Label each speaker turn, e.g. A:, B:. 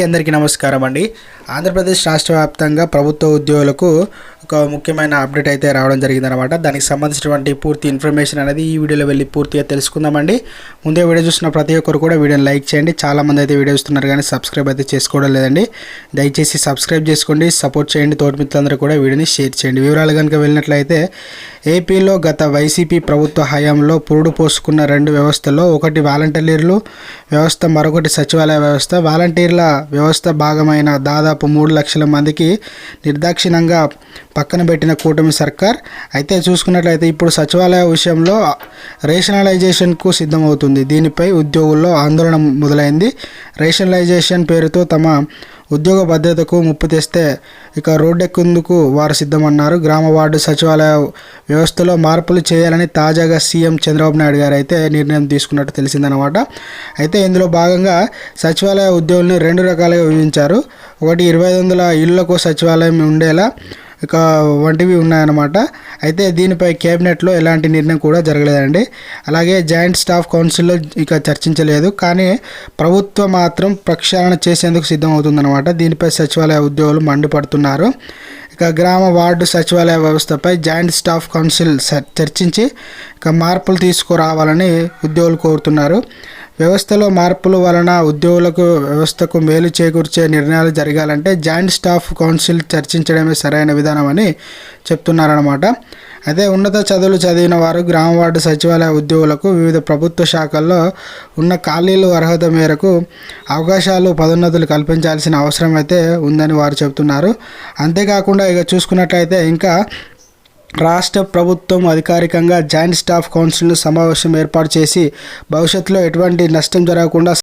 A: అందరికీ నమస్కారం అండి. ఆంధ్రప్రదేశ్ రాష్ట్ర వ్యాప్తంగా ప్రభుత్వ ఉద్యోగులకు ఒక ముఖ్యమైన అప్డేట్ అయితే రావడం జరిగిందనమాట దానికి సంబంధించినటువంటి పూర్తి ఇన్ఫర్మేషన్ అనేది ఈ వీడియోలో వెళ్ళి పూర్తిగా తెలుసుకుందామండి. ముందే వీడియో చూసిన ప్రతి ఒక్కరు కూడా వీడియోని లైక్ చేయండి. చాలామంది అయితే వీడియో చూస్తున్నారు కానీ సబ్స్క్రైబ్ అయితే చేసుకోవడం లేదండి. దయచేసి సబ్స్క్రైబ్ చేసుకోండి. సపోర్ట్ చేయండి. తోటి మిత్రులందరూ కూడా వీడియోని షేర్ చేయండి. వివరాలు కనుక వెళ్ళినట్లయితే ఏపీలో గత వైసీపీ ప్రభుత్వ హయాంలో పురుడు పోసుకున్న రెండు వ్యవస్థల్లో ఒకటి వాలంటీర్లు వ్యవస్థ మరొకటి సచివాలయ వ్యవస్థ. వాలంటీర్ల వ్యవస్థ భాగమైన దాదాపు మూడు లక్షల మందికి నిర్దాక్షిణంగా పక్కన పెట్టిన కూటమి సర్కార్. అయితే చూసుకున్నట్లయితే ఇప్పుడు సచివాలయ విషయంలో రేషనలైజేషన్కు సిద్ధమవుతుంది. దీనిపై ఉద్యోగుల్లో ఆందోళన మొదలైంది. రేషనలైజేషన్ పేరుతో తమ ఉద్యోగ భద్రతకు ముప్పు తెస్తే ఇక రోడ్డెక్కేందుకు వారు సిద్ధమన్నారు. గ్రామ వార్డు సచివాలయ వ్యవస్థలో మార్పులు చేయాలని తాజాగా సీఎం చంద్రబాబు నాయుడు గారు అయితే నిర్ణయం తీసుకున్నట్టు తెలిసిందనమాట అయితే ఇందులో భాగంగా సచివాలయ ఉద్యోగుల్ని రెండు రకాలుగా విభజించారు. ఒకటి ఇరవై వందల ఇళ్ళకు సచివాలయం ఉండేలా ఇక వంటివి ఉన్నాయన్నమాట. అయితే దీనిపై కేబినెట్లో ఎలాంటి నిర్ణయం కూడా జరగలేదండి. అలాగే జాయింట్ స్టాఫ్ కౌన్సిల్లో ఇక చర్చించలేదు. కానీ ప్రభుత్వం మాత్రం ప్రక్షాళన చేసేందుకు సిద్ధమవుతుందన్నమాట. దీనిపై సచివాలయ ఉద్యోగులు మండిపడుతున్నారు. ఇక గ్రామ వార్డు సచివాలయ వ్యవస్థపై జాయింట్ స్టాఫ్ కౌన్సిల్ చర్చించి ఇక మార్పులు తీసుకురావాలని ఉద్యోగులు కోరుతున్నారు. వ్యవస్థలో మార్పుల వలన ఉద్యోగులకు వ్యవస్థకు మేలు చేకూర్చే నిర్ణయాలు జరగాలంటే జాయింట్ స్టాఫ్ కౌన్సిల్ చర్చించడమే సరైన విధానం అని చెప్తున్నారన్నమాట. అదే ఉన్నత చదువులు చదివిన వారు గ్రామ వార్డు సచివాలయ ఉద్యోగులకు వివిధ ప్రభుత్వ శాఖల్లో ఉన్న ఖాళీలు అర్హత మేరకు అవకాశాలు పదోన్నతులు కల్పించాల్సిన అవసరం అయితే ఉందని వారు చెబుతున్నారు అంతేకాకుండా ఇక చూసుకున్నట్లయితే ఇంకా రాష్ట్ర ప్రభుత్వం అధికారికంగా జాయింట్ స్టాఫ్ కౌన్సిల్ సమావేశం ఏర్పాటు చేసి భవిష్యత్తులో ఎటువంటి నష్టం జరగకుండా